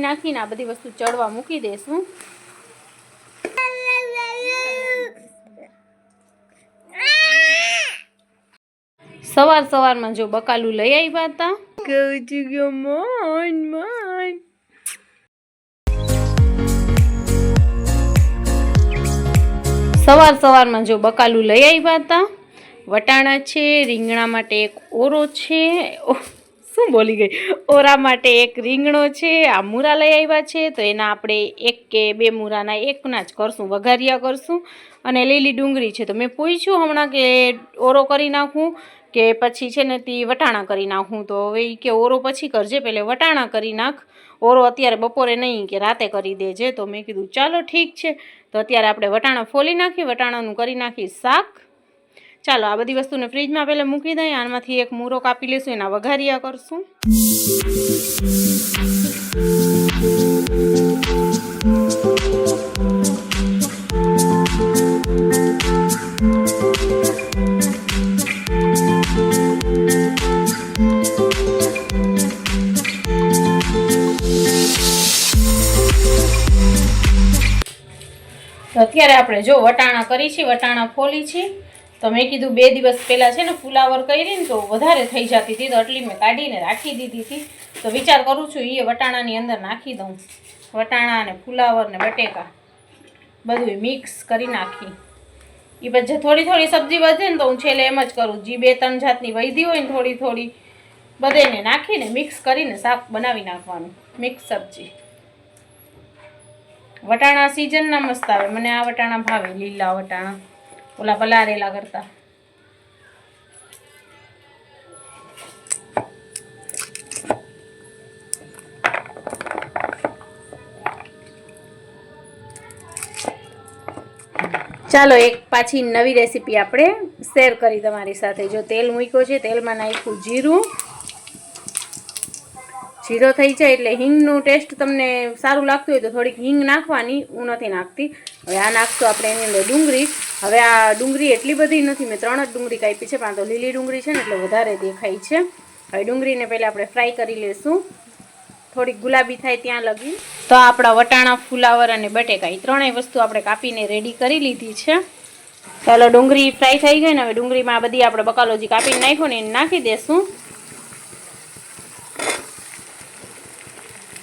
નાખીને આ બધી વસ્તુ ચડવા મૂકી દઈશું સવાર સવારમાં જો બકાલું લઈ આવ્યા હતા. કહું છું કે મોન મોન સવાર સવારમાં જો બકાલું લઈ આવ્યા હતા. વટાણા છે, રીંગણા માટે એક ઓરો છે. શું બોલી ગઈ? ઓરા માટે એક રીંગણો છે, આ મૂરા લઈ આવ્યા છે, તો એના આપણે એક કે બે મૂરાના એકના જ કરશું, વઘારિયા કરશું. અને લીલી ડુંગળી છે, તો મેં પૂછ્યું હમણાં કે ઓરો કરી નાખું કે પછી છે ને તે વટાણા કરી નાખું, તો હવે કે ઓરો પછી કરજે પહેલે વટાણા કરી નાખ. ઓરો અત્યારે બપોરે નહીં કે રાતે કરી દેજે. તો મેં કીધું, ચાલો ઠીક છે. તો અત્યારે આપણે વટાણા ફોલી નાખી, વટાણાનું કરી નાખી શાક. ચાલો, આ બધી વસ્તુને ફ્રીજમાં પહેલાં મૂકી દઈએ આમાંથી એક મૂરો કાપી લઈશું એના વઘારિયા કરશું. અત્યારે આપણે જો વટાણા કરી છે વટાણા ફોલી છે તો મેં કીધું બે દિવસ પહેલાં છે ને ફુલાવર કરી ને તો વધારે થઈ જતી હતી, તો એટલી મેં કાઢીને રાખી દીધી હતી. તો વિચાર કરું છું એ વટાણાની અંદર નાખી દઉં. વટાણા અને ફુલાવર ને બટેકા બધું મિક્સ કરી નાખી. એ પછી થોડી થોડી સબ્જી વધે ને તો હું છેલ્લે એમ જ કરું, જે બે ત્રણ જાતની વૈધી હોય ને થોડી થોડી બધેને નાખીને મિક્સ કરીને શાક બનાવી નાખવાનું મિક્સ સબ્જી. વટાણા સિઝનના મસ્ત આવે, મને આ વટાણા ભાવે, લીલા વટાણા. ઓલા પલારેલા કરતા ચાલો, એક પાછી નવી રેસીપી આપણે શેર કરી તમારી સાથે. જો તેલ મૂક્યો છે, તેલમાં નાખ્યું જીરું. જીરો થઈ જાય એટલે હિંગનું ટેસ્ટ તમને સારું લાગતું હોય તો થોડીક હિંગ નાખવાની. હું નથી નાખતી. હવે આ નાખશું આપણે એની અંદર ડુંગળી. હવે આ ડુંગળી એટલી બધી નથી, મેં ત્રણ જ ડુંગળી કાપી છે, પણ તો લીલી ડુંગળી છે ને, એટલે વધારે દેખાય છે. હવે ડુંગળીને પહેલાં આપણે ફ્રાય કરી લેશું. થોડીક ગુલાબી થાય ત્યાં લગી. તો આપણા વટાણા, ફુલાવર અને બટેકા, એ ત્રણેય વસ્તુ આપણે કાપીને રેડી કરી લીધી છે. ચાલો, ડુંગળી ફ્રાય થઈ ગઈ ને, હવે ડુંગળીમાં આ બધી આપણે બકાલોજી કાપીને નાખ્યો ને નાખી દેશું.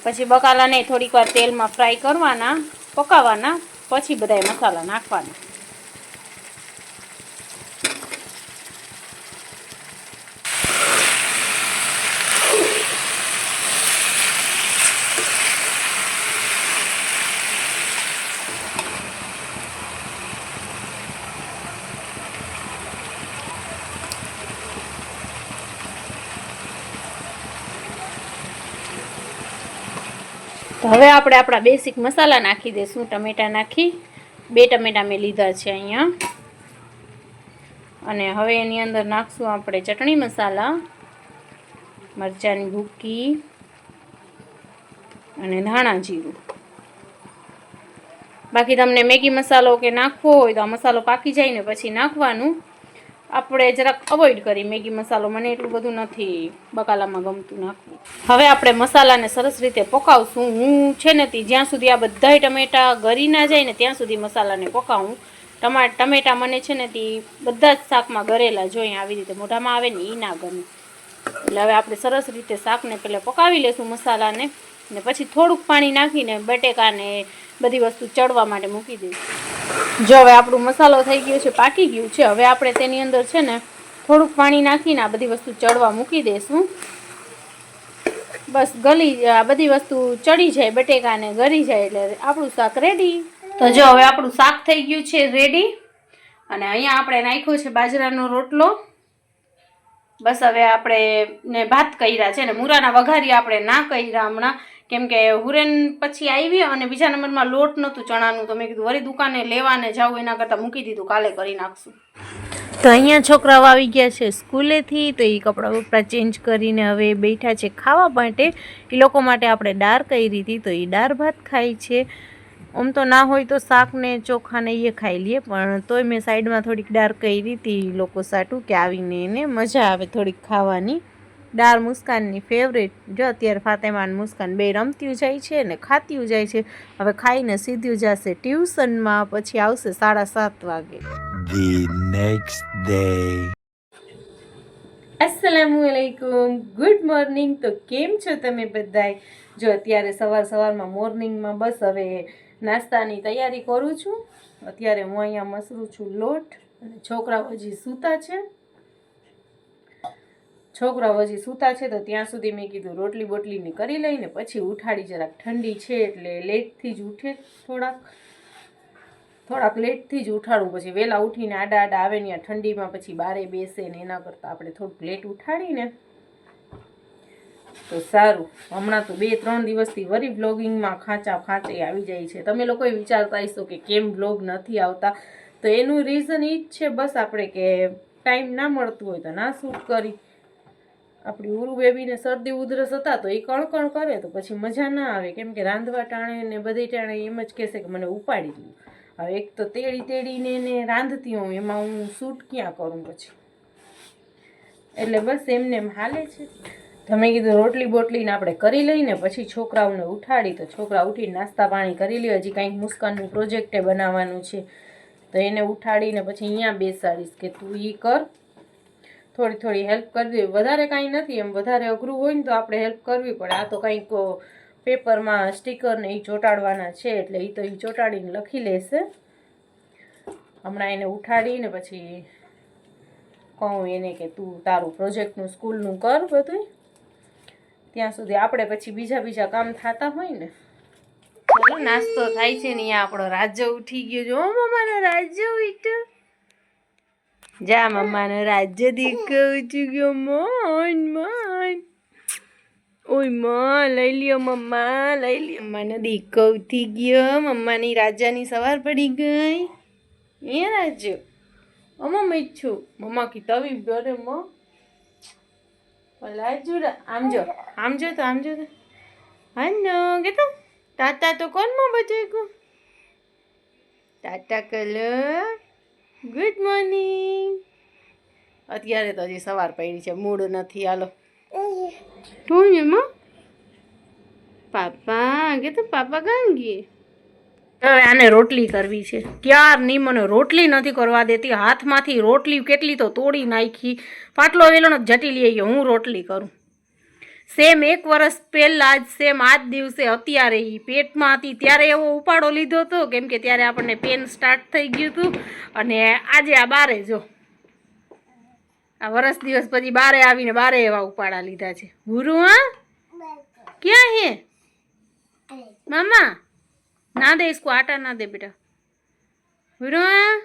પછી બકાલાને થોડીક વાર તેલમાં ફ્રાય કરવાના પકાવવાના પછી બધાય મસાલા નાખવાના. તો હવે આપણે આપણા બેસિક મસાલા નાખી દઈશું, ટમેટા નાખી. બે ટમેટા મેં લીધા છે અહીંયા. અને હવે એની અંદર નાખશું આપણે ચટણી મસાલા, મરચાંની ભૂકી અને ધાણા જીરું. બાકી તમને મેગી મસાલો કે નાખવો હોય તો આ મસાલો પાકી જાય ને પછી નાખવાનું. આપણે જરાક અવોઇડ કરી મેગી મસાલો મને એટલું બધું નથી બકાલામાં ગમતું નાખવું. હવે આપણે મસાલાને સરસ રીતે પકાવશું. હું છે ને જ્યાં સુધી આ બધાય ટમેટા ગરી ના જાય ને ત્યાં સુધી મસાલાને પકાવું. ટમા, ટમેટા મને છે ને તે બધા જ શાકમાં ગરેલા જોઈએ આવી રીતે મોઢામાં આવે ને એ ના ગમે. એટલે હવે આપણે સરસ રીતે શાકને પહેલાં પકાવી લેશું મસાલાને. ને પછી થોડુંક પાણી નાખીને બટેકાને બધી વસ્તુ ચડવા માટે મૂકી દઈશું. જો હવે આપણું મસાલો થઈ ગયો છે, પાકી ગયું છે, હવે આપણે તેની અંદર છે ને થોડુંક પાણી નાખીને આ બધી વસ્તુ ચડવા મૂકી દઈશું. બસ ગલી, આ બધી વસ્તુ ચડી જાય, બટેકાને ગળી જાય એટલે આપણું શાક રેડી તો જો હવે આપણું શાક થઈ ગયું છે રેડી અને અહીંયા આપણે નાખ્યો છે બાજરાનો રોટલો. બસ હવે આપણે ભાત કર્યા છે ને, મૂરાના વઘારી આપણે ના કર્યા હમણાં. કેમ કે હુરેન પછી આવી અને બીજા નંબરમાં લોટ નહોતું ચણાનું, તો મેં કીધું, વળી દુકાને લેવાને જાઉં, એના કરતાં મૂકી દીધું, કાલે કરી નાખશું. તો અહીંયા છોકરાઓ આવી ગયા છે સ્કૂલેથી, તો એ કપડાં બપડા ચેન્જ કરીને હવે બેઠા છે ખાવા માટે. એ લોકો માટે આપણે દાળ કરી હતી તો એ દાળ ભાત ખાય છે. આમ તો ના હોય તો શાકને ચોખાને એ ખાઈ લઈએ પણ તોય મેં સાઈડમાં થોડીક દાળ કરી હતી લોકો સાટું કે આવીને એને મજા આવે થોડીક ખાવાની. ડાર મુસ્કાનની ફેવરેટ જો અત્યારે ફાતેમાન મુસ્કાન બે રમતી જાય છે ને ખાતી જાય છે હવે ખાઈને સીધું જશે ટ્યુશનમાં પછી આવશે સાડા સાત વાગે. Day. અસલામુ અલૈકુમ ગુડ મોર્નિંગ તો કેમ છો તમે બધાય? જો અત્યારે સવાર સવારમાં મોર્નિંગમાં બસ હવે નાસ્તાની તૈયારી કરું છું. અત્યારે હું અહીંયા મસરું છું લોટ અને છોકરાઓ હજી સૂતા છે. છોકરાઓ હજી સૂતા છે તો ત્યાં સુધી મેં કીધું રોટલી બોટલીની કરી લઈને પછી ઉઠાડી જરાક ઠંડી છે એટલે લેટથી જ ઉઠે થોડાક. થોડાક લેટથી જ ઉઠાડું. પછી વહેલા ઉઠીને આડા આડા આવે ને ઠંડીમાં પછી બારે બેસે ને એના કરતાં આપણે થોડુંક લેટ ઉઠાડીને. તો સારું. હમણાં તો બે ત્રણ દિવસથી વરી વ્લોગિંગમાં ખાંચા ખાંચે આવી જાય છે. તમે લોકોએ વિચારતા હશો કે કેમ વ્લોગ નથી આવતા? તો એનું રીઝન એ જ છે બસ આપણે કે ટાઈમ ના મળતું હોય તો ના શૂટ કરી. આપણી ઉરુ બેબીને શરદી ઉધરસ હતા તો એ કણ કણ કરે તો પછી મજા ના આવે. કેમ કે રાંધવા ટાણે ને બધી ટાણે એમ જ કહેશે કે મને ઉપાડી દઉં હવે એક તો તેડી તેડીને એને રાંધતી હોઉં, એમાં હું શૂટ ક્યાં કરું પછી? એટલે બસ એમને એમ હાલે છે. તમે કીધું રોટલી બોટલીને આપણે કરી લઈને પછી છોકરાઓને ઉઠાડી તો છોકરા ઉઠીને નાસ્તા પાણી કરી લે. હજી કાંઈક મુસ્કાનનું પ્રોજેક્ટે બનાવવાનું છે. તો એને ઉઠાડીને પછી અહીંયા બેસાડીશ કે તું એ કર થોડી થોડી હેલ્પ કરવી વધારે કાંઈ નથી એમ. વધારે અઘરું હોય ને તો આપણે હેલ્પ કરવી પડે. આ તો કંઈક પેપરમાં સ્ટીકરને એ ચોંટાડવાના છે એટલે એ તો એ ચોંટાડીને લખી લેશે. હમણાં એને ઉઠાડીને પછી કહું એને કે તું તારું પ્રોજેક્ટનું, સ્કૂલનું કર બધું ત્યાં સુધી આપણે પછી બીજા બીજા કામ થતા હોય ને. નાસ્તો થાય છે ને આપણો. રાજ્ય ઉઠી ગયો જો મમ્માનો રાજ્ય ઉઠ્યો. જા મમ્માનો રાજ્ય દીકો છું ગયો. મોન મોન. ઓયમાં લઈ લ્યો મમ્મા, લઈ લ્યો. મને ઉઠી ગયો. મમ્માની રાજાની સવાર પડી ગઈ. એ રાજ્ય. અમ્મા મીઠું મમ્મા કી તવી ડરે મો. લાજુ આમ જો, આમ તો, આમ જો તો. હાનો, કેતો? તાતા તો કોણમાં બચાવ્યું ટાટા કલર. ગુડ મોર્નિંગ અત્યારે તો હજી સવાર પડી છે મૂડ નથી હાલો. તું એમાં પાપા કે તો પાપા કાં ગયે. હવે આને રોટલી કરવી છે. ક્યારની મને રોટલી નથી કરવા દેતી? હાથમાંથી રોટલી કેટલી તો તોડી નાખી. પાટલો વેલણો જટી લઈ ગયો હું રોટલી કરું. સેમ એક વર્ષ પહેલાં જ, સેમ આ જ દિવસે અત્યારે એ પેટમાં હતી. ત્યારે એવો ઉપાડો લીધો હતો, કેમ કે ત્યારે આપણને પેન સ્ટાર્ટ થઈ ગયું હતું. અને આજે આ બારે જો. આ વરસ દિવસ પછી બારે આવીને બારે એવા ઉપાડા લીધા છે. ગુરુ, હા? ક્યાં હે? મામા? ના દે ઇસકો, આટા ના દે બેટા. ગુરુ, હા?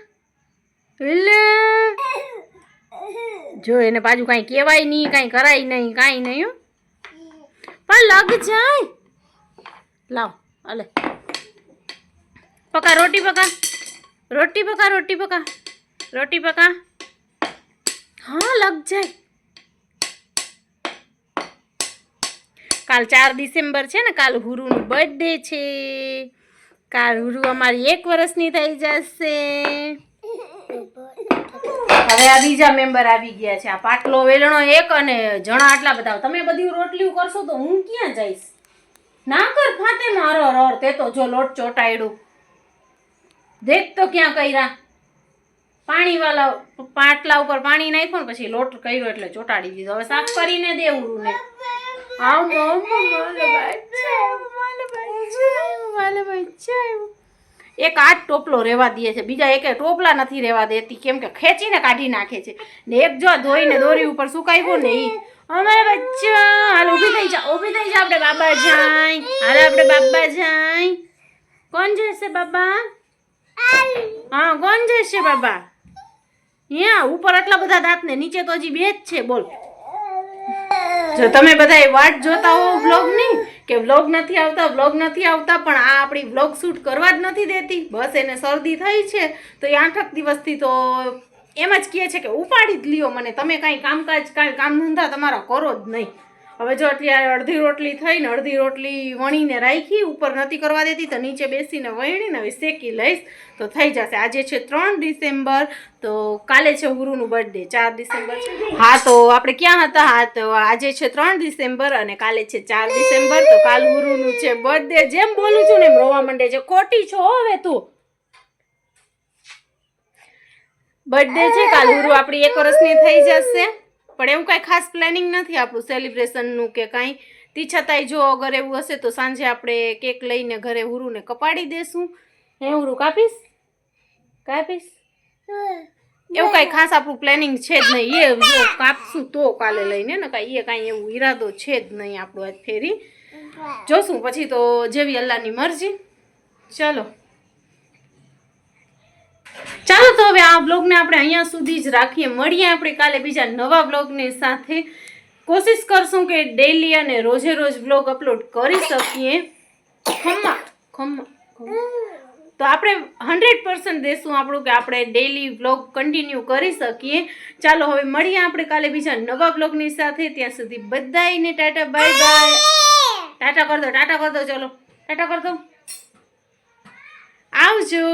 જો એને પાછું કાંઈ કહેવાય નહીં, કાંઈ કરાય નહીં, કાંઈ નહીં પણ લગ જાય. લાવ અલે પકા, રોટી પકા. રોટી પકા રોટી પકા. રોટી પકા. હા, લગ જાય. કાલ ચાર ડિસેમ્બર છે ને, કાલ હુરુનું બર્થડે છે. કાલ હુરુ અમારી એક વર્ષની થઈ જશે. હવે આ બીજા મેમ્બર આવી ગયા છે. આ પાટલો વેલણો એક અને જણા આટલા બધા તમે બધી રોટલીઓ કરશો તો હું ક્યાં જઈશ? ના કર ફાતે મારો રર તે તો જો લોટ ચોટાડ્યું. દેખ તો ક્યાં કર્યા. પાણી વાળા પાટલા ઉપર પાણી નાખ્યું ને પછી લોટ કર્યો એટલે ચોટાડી દીધો. હવે સાફ કરીને દેવું ને આવ મમ્મી મારે બચ્ચા મારે બચ્ચા એક આ જ ટોપલો રહેવા દે છે. બીજા એકે ટોપલા નથી રહેવા દેતી. કેમ કે ખેંચીને કાઢી નાખે છે. ને એક જો ધોઈને દોરી ઉપર સુકાવ્યો ને ઈ. અમારે બચ્ચા હાલ ઊભી થઈ જા, ઊભી થઈ જા આપણે બાબા જાય હાલ આપણે બાબા જાય કોણ જશે બાબા? હા, કોણ જશે બાબા? અહીંયા ઉપર આટલા બધા દાંત ને નીચે તો હજી બે જ છે, બોલ. જો તમે બધા વાટ જોતા હો વ્લોગની, કે વ્લોગ નથી આવતા, વ્લોગ નથી આવતા, પણ આ આપણી વ્લોગ શૂટ કરવા જ નથી દેતી. બસ એને શરદી થઈ છે, તો એ આઠક દિવસથી તો એમ જ કહે છે કે ઉપાડી જ લ્યો મને. તમે કાંઈ કામકાજ, કાંઈ કામ ધંધા તમારા કરો જ નહીં. હવે જો અત્યારે અડધી રોટલી થઈને અડધી રોટલી વણીને રાખી, ઉપર નથી કરવા દેતી, તો નીચે બેસીને વણીને હવે શેકી લઈશ. તો થઈ જશે. આજે છે ત્રણ ડિસેમ્બર, તો કાલે છે ગુરુનું બર્થડે ચાર ડિસેમ્બર હા, તો આપણે ક્યાં હતા? હા, તો આજે છે ત્રણ ડિસેમ્બર અને કાલે છે ચાર ડિસેમ્બર. તો કાલ ગુરુનું છે બર્થડે જેમ બોલું છું ને એમ રોવા માંડે છે. ખોટી છો હવે તું. બર્થડે છે, કાલ ગુરુ આપણી એક વર્ષની થઈ જશે. પણ એવું કાંઈ ખાસ પ્લાનિંગ નથી આપણું સેલિબ્રેશનનું કે કાંઈ. તી છતાંય જો અગર એવું હશે તો સાંજે આપણે કેક લઈને ઘરે હુરુને કપાડી દેશું. હે હુરુ, કાપીશ? કાપીશ? એવું કાંઈ ખાસ આપણું પ્લાનિંગ છે જ નહીં. એ કાપશું તો કાલે લઈને, ને કાંઈ એ કાંઈ એવું ઈરાદો છે જ નહીં આપણો આજ ફેરી. જોશું, પછી તો જેવી અલ્લાહની મરજી. ચલો. ચાલો તો હવે આ બ્લોગને આપણે અહીંયા સુધી જ રાખીએ. મળીએ આપણે કાલે બીજા નવા બ્લોગની સાથે. કોશિશ કરશું કે ડેઈલી અને રોજે રોજ બ્લોગ અપલોડ કરી શકીએ. ખમ્મા. ખમ્મા ખમ્મા. તો આપણે હંડ્રેડ પર્સન્ટ દેશું આપણું કે આપણે ડેલી બ્લોગ કન્ટિન્યુ કરી શકીએ. ચાલો હવે મળીએ આપણે કાલે બીજા નવા બ્લોગની સાથે. ત્યાં સુધી બધાને ટાટા બાય બાય. ટાટા કર દો ટાટા કર દો ચલો. ટાટા કર દો. આવજો.